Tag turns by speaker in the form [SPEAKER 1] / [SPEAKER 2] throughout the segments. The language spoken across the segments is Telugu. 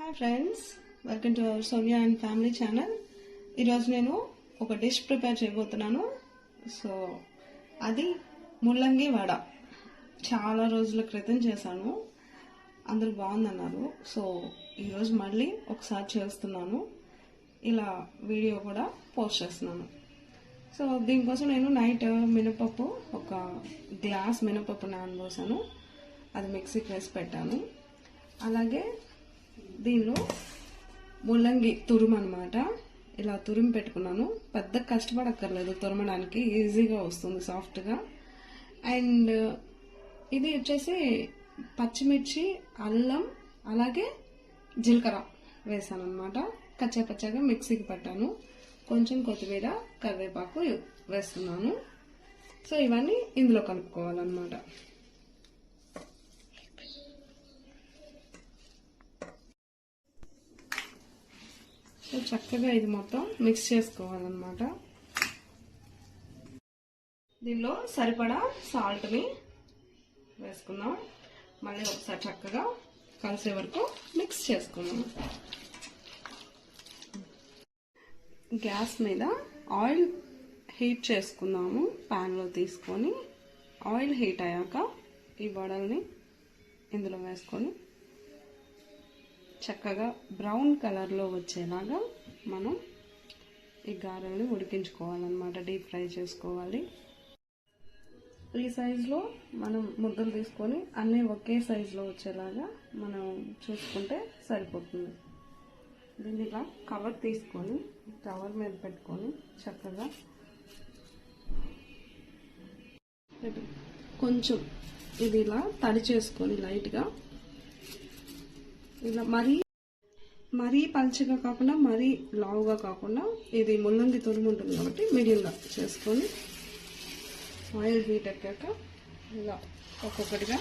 [SPEAKER 1] Hi friends welcome to our Sonia and family channel ఈరోజు నేను ఒక డిష్ ప్రిపేర్ చేయబోతున్నాను. సో అది ముల్లంగి వడ. చాలా రోజుల క్రితం చేశాను. అందరు బాగుందన్నారు. సో ఈరోజు మళ్ళీ ఒకసారి చేస్తున్నాను. ఇలా వీడియో కూడా పోస్ట్ చేస్తున్నాను. సో దీనికోసం నేను నైట్ మినపప్పు ఒక గ్లాస్ మినపప్పు నానబోసాను. అది మిక్సీకి వేసి పెట్టాను. అలాగే దీనిలో ముల్లంగి తురుము అనమాట ఇలా తురిమి పెట్టుకున్నాను. పెద్ద కష్టపడక్కర్లేదు తురమడానికి ఈజీగా వస్తుంది సాఫ్ట్గా. అండ్ ఇది వచ్చేసి పచ్చిమిర్చి అల్లం అలాగే జీలకర్ర వేసాను అనమాట కచ్చా పచ్చగా మిక్సీకి పట్టాను. కొంచెం కొత్తిమీర కరివేపాకు వేస్తున్నాను. సో ఇవన్నీ ఇందులో కలుపుకోవాలన్నమాట. సో చక్కగా ఇది మొత్తం మిక్స్ చేసుకోవాలన్నమాట. దీనిలో సరిపడా సాల్ట్ని వేసుకుందాం. మళ్ళీ ఒకసారి చక్కగా కలిసే వరకు మిక్స్ చేసుకుందాం. గ్యాస్ మీద ఆయిల్ హీట్ చేసుకుందాము. ప్యాన్లో తీసుకొని ఆయిల్ హీట్ అయ్యాక ఈ వడల్ని ఇందులో వేసుకొని చక్కగా బ్రౌన్ కలర్లో వచ్చేలాగా మనం ఈ గారెల్ని ఉడికించుకోవాలన్నమాట డీప్ ఫ్రై చేసుకోవాలి. ఈ సైజులో మనం ముద్దలు తీసుకొని అన్నీ ఒకే సైజులో వచ్చేలాగా మనం చూసుకుంటే సరిపోతుంది. దీన్ని ఇలా కవర్ తీసుకొని కవర్ మీద పెట్టుకొని చక్కగా కొంచెం ఇది ఇలా తడి చేసుకొని లైట్గా ఇలా మరీ మరీ పల్చగా కాకుండా మరీ లావుగా కాకుండా ఇది ముల్లంగి తురుము ఉంటుంది కాబట్టి మీడియంగా చేసుకొని ఆయిల్ హీట్ ఎక్కాక ఇలా ఒక్కొక్కటిగా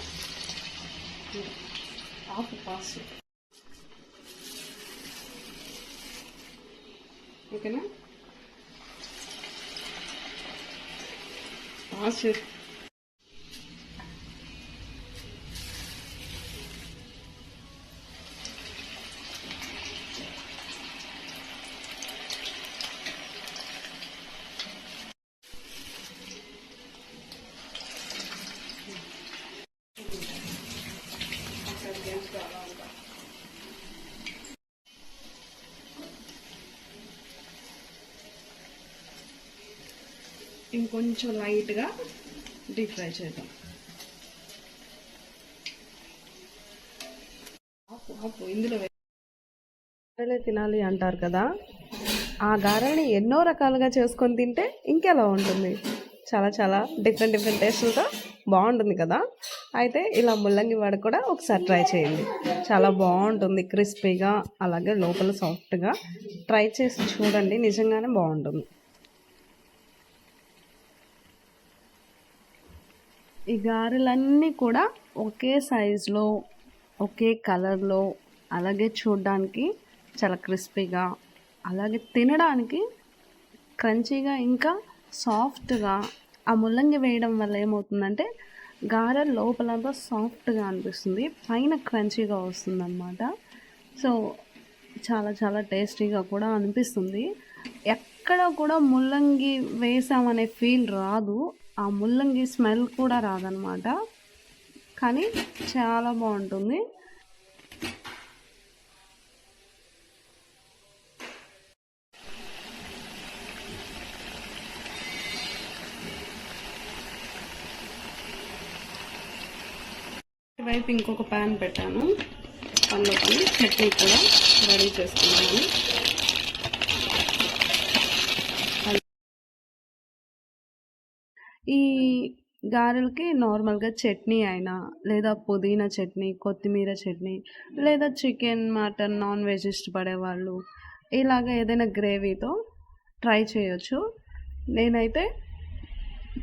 [SPEAKER 1] ఆఫ్ పాస్. ఓకేనా? పాస్ ఇంకొంచెం లైట్గా డీప్ ఫ్రై చేద్దాం. ఇందులో గారెలే తినాలి అంటారు కదా. ఆ గారెని ఎన్నో రకాలుగా చేసుకొని తింటే ఇంకెలా ఉంటుంది? చాలా చాలా డిఫరెంట్ డిఫరెంట్ టేస్ట్లతో బాగుంటుంది కదా. అయితే ఇలా ముల్లంగి వడ కూడా ఒకసారి ట్రై చేయండి. చాలా బాగుంటుంది క్రిస్పీగా అలాగే లోపల సాఫ్ట్గా ట్రై చేసి చూడండి నిజంగానే బాగుంటుంది. ఈ గారెలన్నీ కూడా ఒకే సైజులో ఒకే కలర్లో అలాగే చూడడానికి చాలా క్రిస్పీగా అలాగే తినడానికి క్రంచీగా ఇంకా సాఫ్ట్గా. ఆ ముల్లంగి వేయడం వల్ల ఏమవుతుందంటే గారె లోపలంతా సాఫ్ట్గా అనిపిస్తుంది పైన క్రంచీగా వస్తుందన్నమాట. సో చాలా చాలా టేస్టీగా కూడా అనిపిస్తుంది. ఎక్కడ కూడా ముల్లంగి వేసామనే ఫీల్ రాదు. ఆ ముల్లంగి స్మెల్ కూడా రాదనమాట కానీ చాలా బాగుంటుంది. వైపు ఇంకొక ప్యాన్ పెట్టాను. పనిలో పని చట్నీ కూడా రెడీ చేసుకున్నాను ఈ గారెలకి నార్మల్గా చట్నీ అయినా లేదా పుదీనా చట్నీ కొత్తిమీర చట్నీ లేదా చికెన్ మటన్ నాన్ వెజ్ ఇష్టపడే వాళ్ళు ఇలాగ ఏదైనా గ్రేవీతో ట్రై చేయొచ్చు. నేనైతే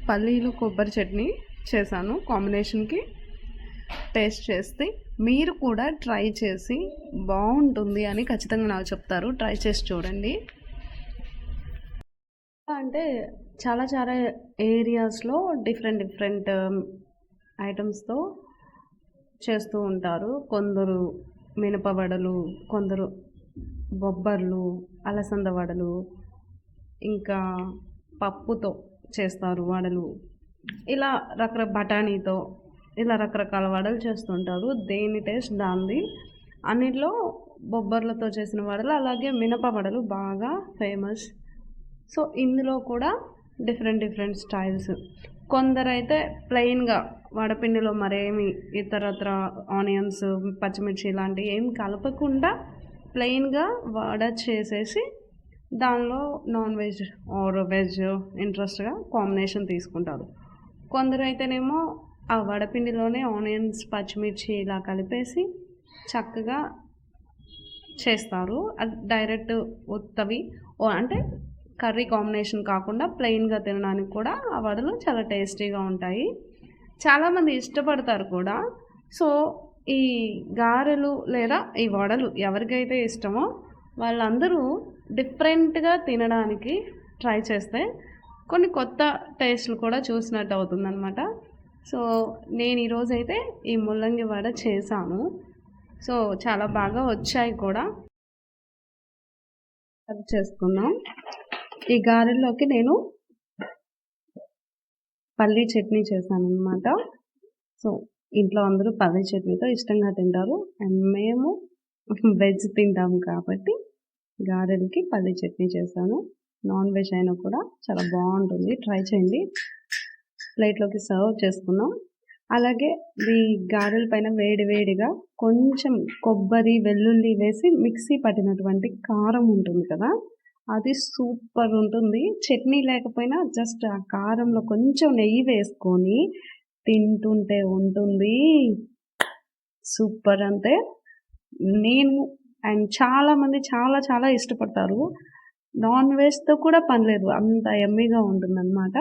[SPEAKER 1] పల్లీలు కొబ్బరి చట్నీ చేశాను కాంబినేషన్కి. టేస్ట్ చేస్తే మీరు కూడా ట్రై చేసి బాగుంటుంది అని ఖచ్చితంగా నాకు చెప్తారు. ట్రై చేసి చూడండి. అంటే చాలా చాలా ఏరియాస్లో డిఫరెంట్ డిఫరెంట్ ఐటమ్స్తో చేస్తూ ఉంటారు. కొందరు మినప వడలు కొందరు బొబ్బర్లు అలసంద వడలు ఇంకా పప్పుతో చేస్తారు వడలు. ఇలా రకర బఠానీతో ఇలా రకరకాల వడలు చేస్తుంటారు దేని టేస్ట్ దాంది అన్నిట్లో బొబ్బర్లతో చేసిన వడలు అలాగే మినప వడలు బాగా ఫేమస్ సో ఇందులో కూడా డిఫరెంట్ డిఫరెంట్ స్టైల్స్ కొందరైతే ప్లెయిన్గా వడపిండిలో మరేమి ఇతరత్ర ఆనియన్స్ పచ్చిమిర్చి ఇలాంటివి ఏం కలపకుండా ప్లెయిన్గా వడ చేసేసి దానిలో నాన్ వెజ్ ఆర్ వెజ్ ఇంట్రెస్ట్గా కాంబినేషన్ తీసుకుంటారు. కొందరు అయితేనేమో ఆ వడపిండిలోనే ఆనియన్స్ పచ్చిమిర్చి ఇలా కలిపేసి చక్కగా చేస్తారు. అది డైరెక్ట్ ఉత్తవి అంటే కర్రీ కాంబినేషన్ కాకుండా ప్లెయిన్గా తినడానికి కూడా ఆ వడలు చాలా టేస్టీగా ఉంటాయి. చాలామంది ఇష్టపడతారు కూడా. సో ఈ గారెలు లేదా ఈ వడలు ఎవరికైతే ఇష్టమో వాళ్ళందరూ డిఫరెంట్గా తినడానికి ట్రై చేస్తే కొన్ని కొత్త టేస్ట్లు కూడా చూసినట్టు అవుతుందన్నమాట. సో నేను ఈరోజైతే ఈ ముల్లంగి వడ చేశాను. సో చాలా బాగా వచ్చాయి కూడా. అది చేసుకున్నాం ఈ గారెల్లోకి నేను పల్లీ చట్నీ చేశాను అనమాట సో ఇంట్లో అందరూ పల్లీ చట్నీతో ఇష్టంగా తింటారు. అండ్ మేము వెజ్ తింటాము కాబట్టి గారెలకి పల్లీ చట్నీ చేశాను. నాన్ వెజ్ అయినా కూడా చాలా బాగుంటుంది. ట్రై చేయండి. ప్లేట్లోకి సర్వ్ చేసుకున్నాం అలాగే ఈ గారెల పైన వేడి వేడిగా కొంచెం కొబ్బరి వెల్లుల్లి వేసి మిక్సీ పట్టినటువంటి కారం ఉంటుంది కదా? అది సూపర్ ఉంటుంది. చట్నీ లేకపోయినా జస్ట్ ఆ కారంలో కొంచెం నెయ్యి వేసుకొని తింటుంటే ఉంటుంది. సూపర్ అంతే నేను అండ్ చాలామంది చాలా చాలా ఇష్టపడతారు. నాన్ వెజ్తో కూడా పనిలేదు అంత ఎమ్మీగా ఉంటుంది అనమాట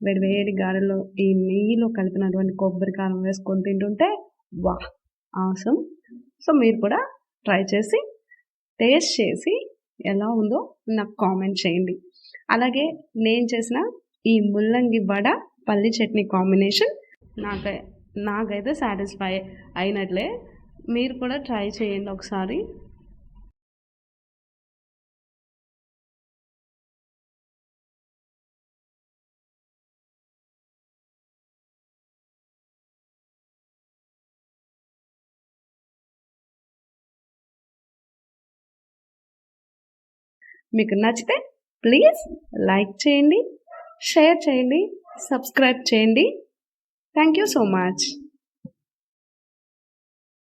[SPEAKER 1] వేడి వేడి గారెలో ఈ నెయ్యిలో కలిపినటువంటి కొబ్బరి కారం వేసుకొని తింటుంటే వా ఆసం సో మీరు కూడా ట్రై చేసి టేస్ట్ చేసి ఎలా ఉందో నాకు కామెంట్ చేయండి. అలాగే నేను చేసిన ఈ ముల్లంగి వడ పల్లి చట్నీ కాంబినేషన్ నాకై నాకైతే సాటిస్ఫై అయినట్లే. మీరు కూడా ట్రై చేయండి ఒకసారి. మీకు నచ్చితే ప్లీజ్ లైక్ చేయండి షేర్ చేయండి సబ్స్క్రైబ్ చేయండి. Thank you so much